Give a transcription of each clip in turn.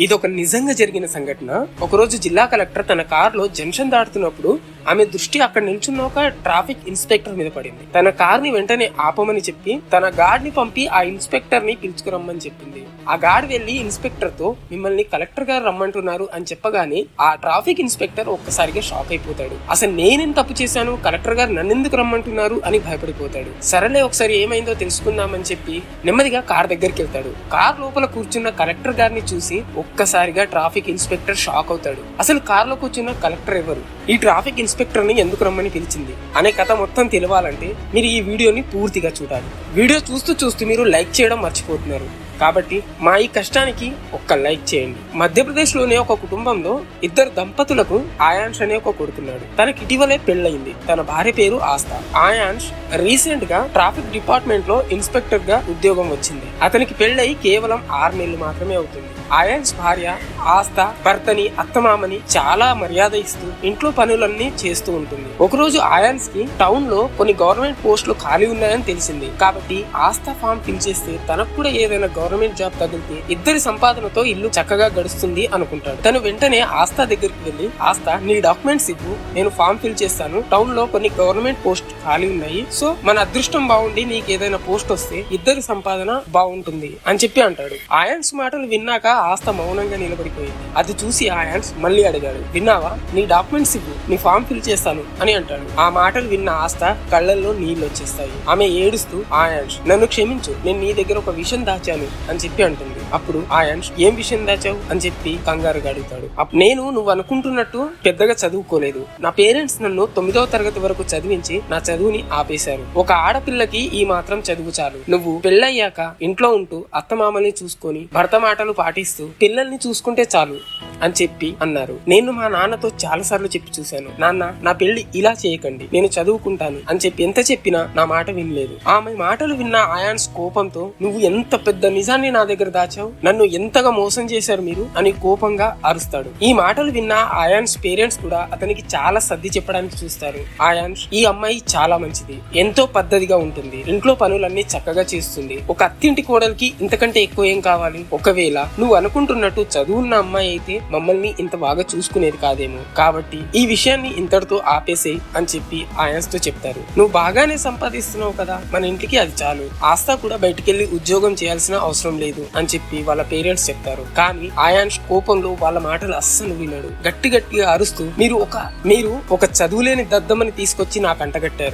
ఇది ఒక నిజంగా జరిగిన సంఘటన. ఒకరోజు జిల్లా కలెక్టర్ తన కారులో జంక్షన్ దాటుతున్నప్పుడు ఆమె దృష్టి అక్కడ నిల్చున్న ఒక ట్రాఫిక్ ఇన్స్పెక్టర్ మీద పడింది. తన కార్ని వెంటనే ఆపమని చెప్పి తన గార్డ్ని పంపి ఆ ఇన్స్పెక్టర్ని పిలుచుకురమ్మని చెప్పింది. ఆ గార్డ్ వెళ్ళి ఇన్స్పెక్టర్తో మిమ్మల్ని కలెక్టర్ గారు రమ్మంటున్నారు అని చెప్పగానే ఆ ట్రాఫిక్ ఇన్స్పెక్టర్ ఒక్కసారిగా షాక్ అయిపోతాడు. అసలు నేనేం తప్పు చేశాను? కలెక్టర్ గారు నన్నెందుకు రమ్మంటున్నారు? అని భయపడిపోతాడు. సరేలే ఒకసారి ఏమైందో తెలుసుకుందామని చెప్పి నెమ్మదిగా కార్ దగ్గరికి వెళ్తాడు. కార్ లోపల కూర్చున్న కలెక్టర్ గారిని చూసి ఒక్కసారిగా ట్రాఫిక్ ఇన్స్పెక్టర్ షాక్ అవుతాడు. అసలు కారులో కూర్చున్న కలెక్టర్ ఎవరు? ఈ ట్రాఫిక్ ఇన్స్పెక్టర్ని ఎందుకు రమ్మని పిలిచింది? అనే కథ మొత్తం తెలియాలంటే మీరు ఈ వీడియోని పూర్తిగా చూడాలి. వీడియో చూస్తూ చూస్తూ మీరు లైక్ చేయడం మర్చిపోతున్నారు. కాబట్టి మా ఈ కష్టానికి ఒక్క లైక్ చేయండి. మధ్యప్రదేశ్లోనే ఒక కుటుంబంలో ఇద్దరు దంపతులకు ఆయాన్ష్ అనే ఒక కొడుకున్నాడు. తనకి ఇటీవలే పెళ్ళయింది. తన భార్య పేరు ఆస్థ. ఆయాన్ష్ రీసెంట్గా ట్రాఫిక్ డిపార్ట్మెంట్లో ఇన్స్పెక్టర్గా ఉద్యోగం వచ్చింది. అతనికి పెళ్ళై కేవలం ఆరు నెలలు మాత్రమే అవుతుంది. ఆయాన్స్ భార్య ఆస్థ భర్తని అత్తమామని చాలా మర్యాద ఇస్తూ ఇంట్లో పనులన్నీ చేస్తూ ఉంటుంది. ఒకరోజు ఆయాన్స్కి టౌన్లో కొన్ని గవర్నమెంట్ పోస్టులు ఖాళీ ఉన్నాయని తెలిసింది. కాబట్టి ఆస్థ ఫామ్ ఫిల్ చేస్తే తనకు కూడా ఏదైనా గవర్నమెంట్ గవర్నమెంట్ జాబ్ తగిలితే ఇద్దరి సంపాదనతో ఇల్లు చక్కగా గడుస్తుంది అనుకుంటాడు. తను వెంటనే ఆస్థా దగ్గరికి వెళ్ళి ఆస్థా నీ డాక్యుమెంట్స్ ఇవ్వు నేను ఫామ్ ఫిల్ చేస్తాను. టౌన్లో కొన్ని గవర్నమెంట్ పోస్ట్ ఖాళీ ఉన్నాయి. సో మన అదృష్టం బాగుండి నీకు ఏదైనా పోస్ట్ వస్తే ఇద్దరి సంపాదన బాగుంటుంది అని చెప్పి అంటాడు. ఆయాన్స్ మాటలు విన్నాక ఆస్త మౌనంగా నిలబడిపోయింది. అది చూసి ఆయాన్స్ మళ్ళీ అడిగాడు విన్నావా? నీ డాక్యుమెంట్స్ ఇవ్వు నీ ఫామ్ ఫిల్ చేస్తాను అని అంటాడు. ఆ మాటలు విన్న ఆస్త కళ్ళల్లో నీళ్ళు వచ్చేస్తాయి. ఆమె ఏడుస్తూ ఆయాన్స్ నన్ను క్షమించు నేను నీ దగ్గర ఒక విషయం దాచాను అని చెప్పి అంటుంది. అప్పుడు ఆయాన్స్ ఏం విషయం దాచావు? అని చెప్పి కంగారుగా అడుగుతాడు. అప్- నేను నువ్వు అనుకుంటున్నట్టు పెద్దగా చదువుకోలేదు. నా పేరెంట్స్ నన్ను తొమ్మిదవ తరగతి వరకు చదివించి నా చదువుని ఆపేశారు. ఒక ఆడపిల్లకి ఈ మాత్రం చదువు చాలు. నువ్వు పెళ్ళయ్యాక ఇంట్లో ఉంటూ అత్తమామల్ని చూసుకొని భర్త మాటలు పాటిస్తూ పిల్లల్ని చూసుకుంటే చాలు అని చెప్పి అన్నారు. నేను మా నాన్నతో చాలా సార్లు చెప్పి చూశాను. నాన్న నా పెళ్ళి ఇలా చేయకండి. నేను చదువుకుంటాను అని చెప్పి ఎంత చెప్పినా నా మాట వినలేదు. ఆమె మాటలు విన్న ఆయాన్స్ కోపంతో నువ్వు ఎంత పెద్ద నిజాన్ని నా దగ్గర దాచావు? నన్ను ఎంతగా మోసం చేశారు మీరు? అని కోపంగా అరుస్తాడు. ఈ మాటలు విన్న ఆయాన్స్ పేరెంట్స్ కూడా అతనికి చాలా సర్ది చెప్పడానికి చూస్తారు. ఆయాన్స్ ఈ అమ్మాయి చాలా చాలా మంచిది. ఎంతో పద్ధతిగా ఉంటుంది. ఇంట్లో పనులన్నీ చక్కగా చేస్తుంది. ఒక అత్తింటి కోడలికి ఇంతకంటే ఎక్కువ ఏం కావాలి? ఒకవేళ నువ్వు అనుకుంటున్నట్టు చదువున్న అమ్మాయి అయితే మమ్మల్ని ఇంత బాగా చూసుకునేది కాదేమో. కాబట్టి ఈ విషయాన్ని ఇంతటితో ఆపేసేయ్ అని చెప్పి ఆయాన్స్తో చెప్తారు. నువ్వు బాగానే సంపాదిస్తున్నావు కదా? మన ఇంటికి అది చాలు. ఆస్థ కూడా బయటికెళ్ళి ఉద్యోగం చేయాల్సిన అవసరం లేదు అని చెప్పి వాళ్ళ పేరెంట్స్ చెప్తారు. కానీ ఆయాన్స్ కోపంలో వాళ్ళ మాటలు అస్సలు వినడు. గట్టి గట్టిగా అరుస్తూ మీరు ఒక మీరు ఒక చదువులేని దద్దమని తీసుకొచ్చి నాకు అంటగట్టారు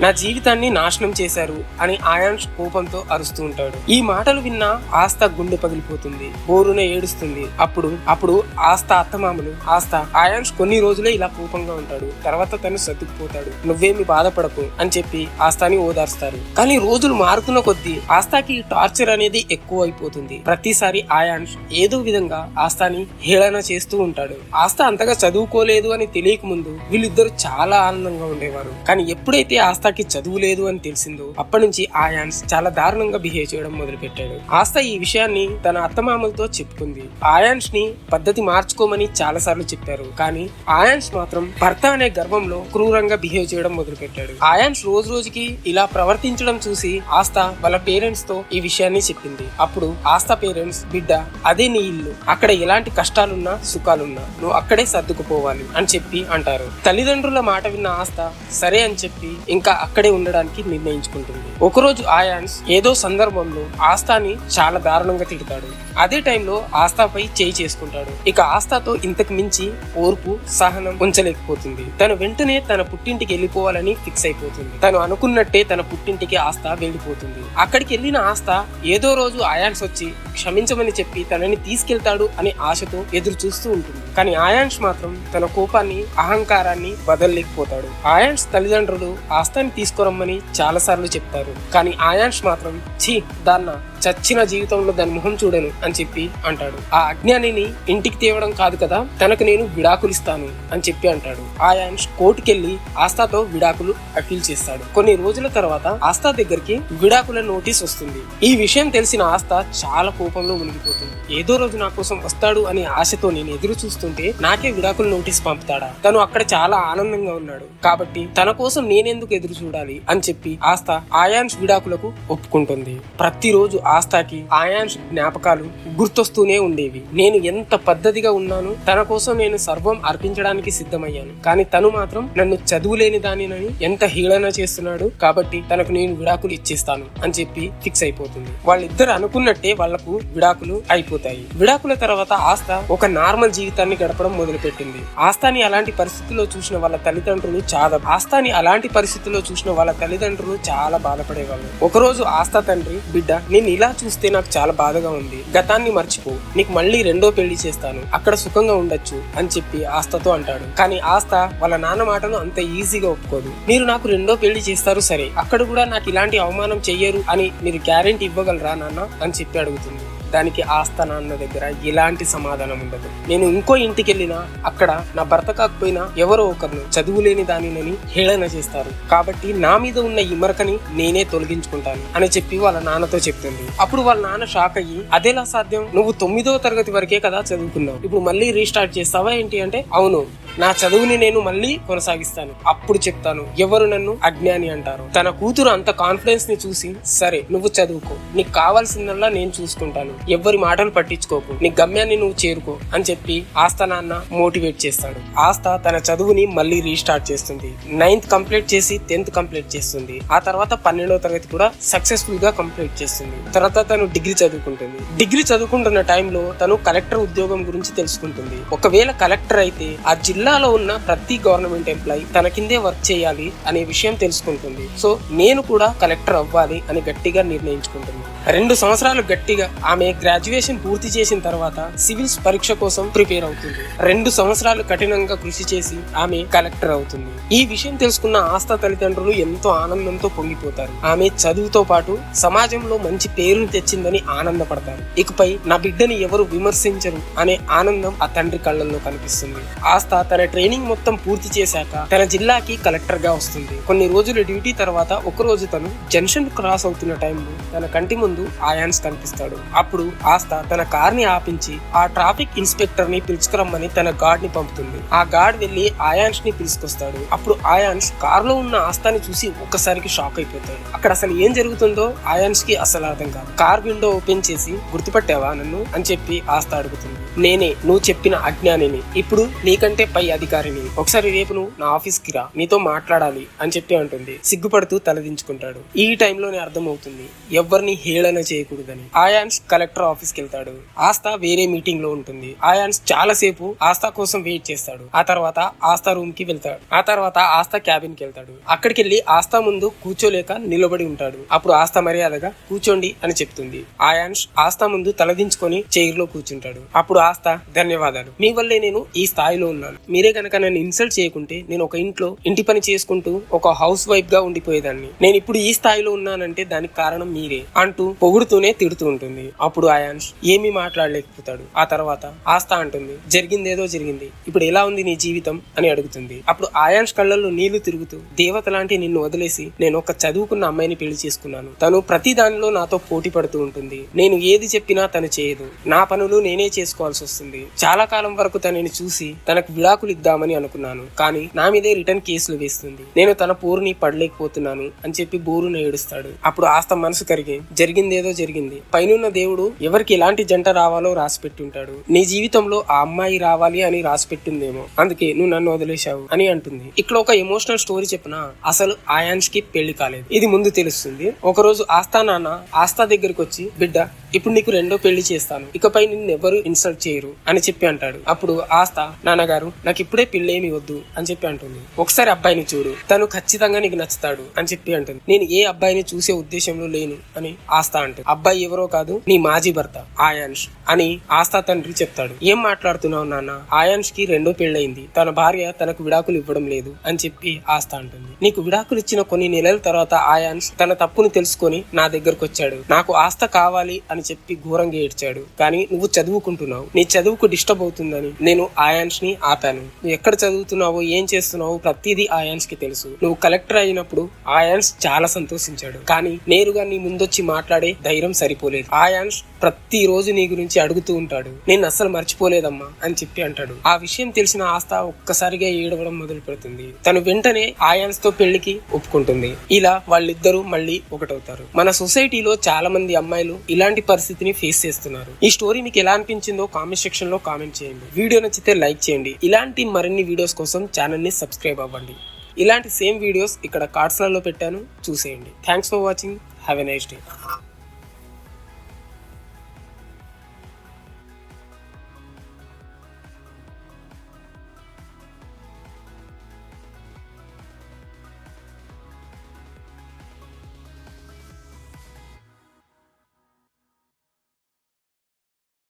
నా జీవితాన్ని నాశనం చేశారు అని ఆయాన్ష్ కోపంతో అరుస్తూ ఉంటాడు. ఈ మాటలు విన్న ఆస్థ గుండె పగిలిపోతుంది. బోరున ఏడుస్తుంది. అప్పుడు అప్పుడు ఆస్థ అత్తమామలు ఆస్థ ఆయాన్ష్ కొన్ని రోజులే ఇలా కోపంగా ఉంటాడు. తర్వాత తను సర్దుకుపోతాడు. నువ్వేమి బాధపడకు అని చెప్పి ఆస్తాని ఓదార్స్తారు. కానీ రోజులు మారుతున్న కొద్దీ ఆస్తాకి టార్చర్ అనేది ఎక్కువ అయిపోతుంది. ప్రతిసారి ఆయాన్ష్ ఏదో విధంగా ఆస్తాని హేళన చేస్తూ ఉంటాడు. ఆస్థ అంతగా చదువుకోలేదు అని తెలియక ముందు వీళ్ళిద్దరు చాలా ఆనందంగా ఉండేవారు. కానీ ఎప్పుడు ఎప్పుడైతే ఆస్థాకి చదువు లేదు అని తెలిసిందో అప్పటి నుంచి ఆయాన్స్ చాలా దారుణంగా బిహేవ్ చేయడం మొదలుపెట్టాడు. ఆస్థ ఈ విషయాన్ని తన అత్తమామలతో చెప్పుకుంది. ఆయాన్స్ని పద్ధతి మార్చుకోమని చాలా సార్లు చెప్పారు. కానీ ఆయాన్స్ మాత్రం భర్త అనే గర్వంలో క్రూరంగా బిహేవ్ చేయడం మొదలుపెట్టాడు. ఆయాన్స్ రోజు రోజుకి ఇలా ప్రవర్తించడం చూసి ఆస్థ వాళ్ళ పేరెంట్స్తో ఈ విషయాన్ని చెప్పింది. అప్పుడు ఆస్థ పేరెంట్స్ బిడ్డ అదే నీ ఇల్లు. అక్కడ ఎలాంటి కష్టాలున్నా సుఖాలున్నా నువ్వు అక్కడే సర్దుకుపోవాలి అని చెప్పి అంటారు. తల్లిదండ్రుల మాట విన్న ఆస్థ సరే అని చెప్పి ఇంకా అక్కడే ఉండడానికి నిర్ణయించుకుంటుంది. ఒకరోజు ఆయాన్స్ ఏదో సందర్భంలో ఆస్థాని చాలా దారుణంగా తిడతాడు. అదే టైంలో ఆస్థాపై చేయి చేసుకుంటాడు. ఇక ఆస్థాతో ఇంతకు మించి ఓర్పు సహనం ఉంచలేకపోతుంది. తను వెంటనే తన పుట్టింటికి వెళ్ళిపోవాలని ఫిక్స్ అయిపోతుంది. తను అనుకున్నట్టే తన పుట్టింటికి ఆస్థ వెళ్ళిపోతుంది. అక్కడికి వెళ్ళిన ఆస్థ ఏదో రోజు ఆయాన్స్ వచ్చి క్షమించమని చెప్పి తనని తీసుకెళ్తాడు అనే ఆశతో ఎదురు చూస్తూ ఉంటుంది. కానీ ఆయాన్స్ మాత్రం తన కోపాన్ని అహంకారాన్ని వదలలేకపోతాడు. ఆయాన్స్ తల్లిదండ్రులు ఆస్థాని తీసుకురమ్మని చాలాసార్లు చెప్తారు. కానీ ఆయాన్స్ మాత్రం ఛీ దాన్న. చచ్చిన జీవితంలో దాని మొహం చూడను అని చెప్పి అంటాడు. ఆ అజ్ఞానిని ఇంటికి తేవడం కాదు కదా తనకు నేను విడాకులు ఇస్తాను అని చెప్పి అంటాడు. ఆయాన్స్ కోర్టుకెళ్ళి ఆస్థాతో విడాకులు అప్పీల్ చేస్తాడు. కొన్ని రోజుల తర్వాత ఆస్థా దగ్గరికి విడాకుల నోటీస్ వస్తుంది. ఈ విషయం తెలిసిన ఆస్థా చాలా కోపంలో మునిగిపోతుంది. ఏదో రోజు నా కోసం వస్తాడు అనే ఆశతో నేను ఎదురు చూస్తుంటే నాకే విడాకుల నోటీస్ పంపుతాడా? తను అక్కడ చాలా ఆనందంగా ఉన్నాడు. కాబట్టి తన కోసం నేనెందుకు ఎదురు చూడాలి అని చెప్పి ఆస్థ ఆయాన్స్ విడాకులకు ఒప్పుకుంటుంది. ప్రతిరోజు ఆస్థాకి ఆయాన్స్ జ్ఞాపకాలు గుర్తొస్తూనే ఉండేవి. నేను ఎంత పద్ధతిగా ఉన్నాను తన కోసం నేను సర్వం అర్పించడానికి సిద్ధమయ్యాను. కానీ తను మాత్రం నన్ను చదువులేని దానినని ఎంత హీళన చేస్తున్నాడు కాబట్టి తనకు నేను విడాకులు ఇచ్చేస్తాను అని చెప్పి ఫిక్స్ అయిపోతుంది. వాళ్ళిద్దరు అనుకున్నట్టే వాళ్ళకు విడాకులు అయిపోతాయి. విడాకుల తర్వాత ఆస్థ ఒక నార్మల్ జీవితాన్ని గడపడం మొదలుపెట్టింది. ఆస్థాని అలాంటి పరిస్థితుల్లో చూసిన వాళ్ళ తల్లిదండ్రులు చాలా ఆస్థాని అలాంటి పరిస్థితుల్లో చూసిన వాళ్ళ తల్లిదండ్రులు చాలా బాధపడేవాళ్ళు. ఒకరోజు ఆస్థా తండ్రి బిడ్డ నేను ఇలా చూస్తే నాకు చాలా బాధగా ఉంది. గతాన్ని మర్చిపో. నీకు మళ్ళీ రెండో పెళ్ళి చేస్తాను. అక్కడ సుఖంగా ఉండొచ్చు అని చెప్పి ఆస్థతో అంటాడు. కానీ ఆస్థ వాళ్ళ నాన్న మాటను అంత ఈజీగా ఒప్పుకోదు. మీరు నాకు రెండో పెళ్ళి చేస్తారు సరే. అక్కడ కూడా నాకు ఇలాంటి అవమానం చెయ్యరు అని మీరు గ్యారెంటీ ఇవ్వగలరా నాన్న? అని చెప్పి అడుగుతుంది. దానికి ఆస్థ నాన్న దగ్గర ఎలాంటి సమాధానం ఉండదు. నేను ఇంకో ఇంటికి వెళ్ళినా అక్కడ నా భర్త కాకపోయినా ఎవరో ఒకరిని చదువులేని దానినని హేళన చేస్తారు. కాబట్టి నా మీద ఉన్న ఇమరకని నేనే తొలగించుకుంటాను అని చెప్పి వాళ్ళ నాన్నతో చెప్తుంది. అప్పుడు వాళ్ళ నాన్న షాక్ అయ్యి అదేలా సాధ్యం? నువ్వు తొమ్మిదో తరగతి వరకే కదా చదువుకున్నావు. ఇప్పుడు మళ్ళీ రీస్టార్ట్ చేస్తావా ఏంటి అంటే అవును నా చదువుని నేను మళ్ళీ కొనసాగిస్తాను. అప్పుడు చెప్తాను ఎవరు నన్ను అజ్ఞాని అంటారు. తన కూతురు అంత కాన్ఫిడెన్స్ని చూసి సరే నువ్వు చదువుకో. నీకు కావాల్సిందల్లా నేను చూసుకుంటాను. ఎవ్వరి మాటలు పట్టించుకోకు. నీ గమ్యాన్ని నువ్వు చేరుకో అని చెప్పి ఆస్థ నాన్న మోటివేట్ చేస్తాడు. ఆస్థ తన చదువుని మళ్ళీ రీస్టార్ట్ చేస్తుంది. నైన్త్ కంప్లీట్ చేసి టెన్త్ కంప్లీట్ చేస్తుంది. ఆ తర్వాత పన్నెండవ తరగతి కూడా సక్సెస్ఫుల్గా కంప్లీట్ చేస్తుంది. తర్వాత తను డిగ్రీ చదువుకుంటుంది. డిగ్రీ చదువుకుంటున్న టైంలో తను కలెక్టర్ ఉద్యోగం గురించి తెలుసుకుంటుంది. ఒకవేళ కలెక్టర్ అయితే ఆ జిల్లాలో ఉన్న ప్రతి గవర్నమెంట్ ఎంప్లాయీ తన కిందే వర్క్ చేయాలి అనే విషయం తెలుసుకుంటుంది. సో నేను కూడా కలెక్టర్ అవ్వాలి అని గట్టిగా నిర్ణయించుకుంటుంది రెండు సంవత్సరాలు గట్టిగా ఆమె గ్రాడ్యుయేషన్ పూర్తి చేసిన తర్వాత సివిల్స్ పరీక్ష కోసం ప్రిపేర్ అవుతుంది. రెండు సంవత్సరాలు కఠినంగా కృషి చేసి ఆమె కలెక్టర్ అవుతుంది. ఈ విషయం తెలుసుకున్న ఆస్థా తల్లిదండ్రులు ఎంతో ఆనందంతో పొంగిపోతారు. ఆమె చదువుతో పాటు సమాజంలో మంచి పేరును తెచ్చిందని ఆనందపడతారు. ఇకపై నా బిడ్డని ఎవరు విమర్శించరు అనే ఆనందం ఆ తండ్రి కళ్ళల్లో కనిపిస్తుంది. ఆస్థ తన ట్రైనింగ్ మొత్తం పూర్తి చేశాక తన జిల్లాకి కలెక్టర్గా వస్తుంది. కొన్ని రోజుల డ్యూటీ తర్వాత ఒక రోజు తను జంక్షన్ క్రాస్ అవుతున్న టైంలో తన కంటి ముందు ఆయాన్స్ కనిపిస్తాడు. అప్పుడు ఆస్థ తన కార్ని ఆపించి ఆ ట్రాఫిక్ ఇన్స్పెక్టర్ని పిలుచుకురమ్మని తన గార్డ్ని పంపుతుంది. ఆ గార్డ్ వెళ్ళి ఆయాన్స్ని పిలుచుకొస్తాడు. అప్పుడు ఆయాన్స్ కార్లో ఉన్న ఆస్థాని చూసి ఒక్కసారికి షాక్ అయిపోతాడు. అక్కడ అసలు ఏం జరుగుతుందో ఆయాన్స్కి అసలు అర్థం కాదు. కార్ విండో ఓపెన్ చేసి గుర్తుపట్టావా నన్ను? అని చెప్పి ఆస్థ అడుగుతుంది. నేనే నువ్వు చెప్పిన అజ్ఞానిని. ఇప్పుడు నీకంటే పై అధికారిని. ఒకసారి రేపు నువ్వు నా ఆఫీస్కి రా. నీతో మాట్లాడాలి అని చెప్పి అంటుంది. సిగ్గుపడుతూ తలదించుకుంటాడు. ఈ టైంలోనే అర్థమవుతుంది. ఎవరిని హేళన చేయకూడదని. ఆయాన్స్ కలెక్టర్ ఆఫీస్కి వెళ్తాడు. ఆస్థ వేరే మీటింగ్లో ఉంటుంది. ఆయాన్స్ చాలా సేపు ఆస్థా కోసం వెయిట్ చేస్తాడు. ఆ తర్వాత ఆస్తా రూమ్కి వెళ్తాడు. ఆ తర్వాత ఆస్తా క్యాబిన్కి వెళ్తాడు. అక్కడికి వెళ్ళి ఆస్థా ముందు కూర్చోలేక నిలబడి ఉంటాడు. అప్పుడు ఆస్థ మర్యాదగా కూర్చోండి అని చెప్తుంది. ఆయాన్స్ ఆస్తా ముందు తలదించుకొని చైర్లో కూర్చుంటాడు. అప్పుడు ఆస్థ ధన్యవాదాలు. మీ వల్లే నేను ఈ స్థాయిలో ఉన్నాను. మీరే కనుక నన్ను ఇన్సల్ట్ చేయకుంటే నేను ఒక ఇంట్లో ఇంటి పని చేసుకుంటూ ఒక హౌస్ వైఫ్గా ఉండిపోయేదాన్ని. నేను ఇప్పుడు ఈ స్థాయిలో ఉన్నానంటే దానికి కారణం మీరే అంటూ పొగుడుతూనే తిడుతూ ఉంటుంది. అప్పుడు ఆయాన్స్ ఏమీ మాట్లాడలేకపోతాడు. ఆ తర్వాత ఆస్థ అంటుంది జరిగిందేదో జరిగింది. ఇప్పుడు ఎలా ఉంది నీ జీవితం? అని అడుగుతుంది. అప్పుడు ఆయాన్స్ కళ్ళల్లో నీళ్ళు తిరుగుతూ దేవత లాంటి నిన్ను వదిలేసి నేను ఒక చదువుకున్న అమ్మాయిని పెళ్ళి చేసుకున్నాను. తను ప్రతి దానిలో నాతో పోటీ పడుతూ ఉంటుంది. నేను ఏది చెప్పినా తను చేయదు. నా పనులు నేనే చేసుకోవాల్సి వస్తుంది. చాలా కాలం వరకు తనని చూసి తనకు విడాకులు ఇద్దామని అనుకున్నాను. కానీ నా మీదే రిటర్న్ కేసులు వేస్తుంది. నేను తన పోరుని పడలేకపోతున్నాను అని చెప్పి బోరును ఏడుస్తాడు. అప్పుడు ఆస్త మనసు కరిగి జరిగింది జరిగిందేదో జరిగింది. పైనున్న దేవుడు ఎవరికి ఎలాంటి జంట రావాలో రాసి పెట్టుంటాడు నీ జీవితంలో ఆ అమ్మాయి రావాలి అని రాసి పెట్టిందేమో అందుకే నువ్వు నన్ను వదిలేశావు అని అంటుంది. ఇక్కడ ఒక ఎమోషనల్ స్టోరీ చెప్పిన? అసలు ఆయాన్స్కి పెళ్ళి కాలేదు. ఇది ముందు తెలుస్తుంది. ఒక రోజు ఆస్థా నాన్న ఆస్థా దగ్గరికి వచ్చి బిడ్డ ఇప్పుడు నీకు రెండో పెళ్ళి చేస్తాను. ఇకపై నిన్ను ఎవరు ఇన్సల్ట్ చేయరు అని చెప్పి అంటాడు. అప్పుడు ఆస్థ నాన్నగారు నాకు ఇప్పుడే పెళ్ళేమి వద్దు అని చెప్పి అంటుంది. ఒకసారి అబ్బాయిని చూడు. తను ఖచ్చితంగా నీకు నచ్చుతాడు అని చెప్పి అంటుంది. నేను ఏ అబ్బాయిని చూసే ఉద్దేశంలో లేను అని ఆస్థ అంటుంది. అబ్బాయి ఎవరో కాదు నీ మాజీ భర్త ఆయాన్ష్ అని ఆస్థా తండ్రి చెప్తాడు. ఏం మాట్లాడుతున్నావు నాన్న? ఆయాన్ష్కి రెండో పెళ్ళయింది. తన భార్య తనకు విడాకులు ఇవ్వడం లేదు అని చెప్పి ఆస్థ అంటుంది. నీకు విడాకులు ఇచ్చిన కొన్ని నెలల తర్వాత ఆయాన్ష్ తన తప్పును తెలుసుకొని నా దగ్గరకు వచ్చాడు నాకు ఆస్థ కావాలి అని అని చెప్పి ఘోరంగా ఏడ్చాడు. కానీ నువ్వు చదువుకుంటున్నావు. నీ చదువుకు డిస్టర్బ్ అవుతుందని నేను ఆయాన్స్ని ఆపాను. నువ్వు ఎక్కడ చదువుతున్నావో ఏం చేస్తున్నావో ప్రతిదీ ఆయాన్స్కి తెలుసు. నువ్వు కలెక్టర్ అయినప్పుడు ఆయాన్స్ చాలా సంతోషించాడు. కానీ నేరుగా నీ ముందొచ్చి మాట్లాడే ధైర్యం సరిపోలేదు. ఆయాన్స్ ప్రతి రోజు నీ గురించి అడుగుతూ ఉంటాడు. నేను అస్సలు మర్చిపోలేదమ్మా అని చెప్పి అంటాడు. ఆ విషయం తెలిసిన ఆస్థ ఒక్కసారిగా ఏడవడం మొదలు పెడుతుంది. తను వెంటనే ఆయాన్స్తో పెళ్ళికి ఒప్పుకుంటుంది. ఇలా వాళ్ళిద్దరూ మళ్ళీ ఒకటవుతారు. మన సొసైటీలో చాలా మంది అమ్మాయిలు ఇలాంటి పరిస్థితిని ఫేస్ చేస్తున్నారు. ఈ స్టోరీ మీకు ఎలా అనిపించిందో కామెంట్ సెక్షన్లో కామెంట్ చేయండి. వీడియో నచ్చితే లైక్ చేయండి. ఇలాంటి మరిన్ని వీడియోస్ కోసం ఛానల్ని సబ్స్క్రైబ్ అవ్వండి. ఇలాంటి సేమ్ వీడియోస్ ఇక్కడ కార్డ్స్లలో పెట్టాను. చూసేయండి. Thanks for watching have a nice day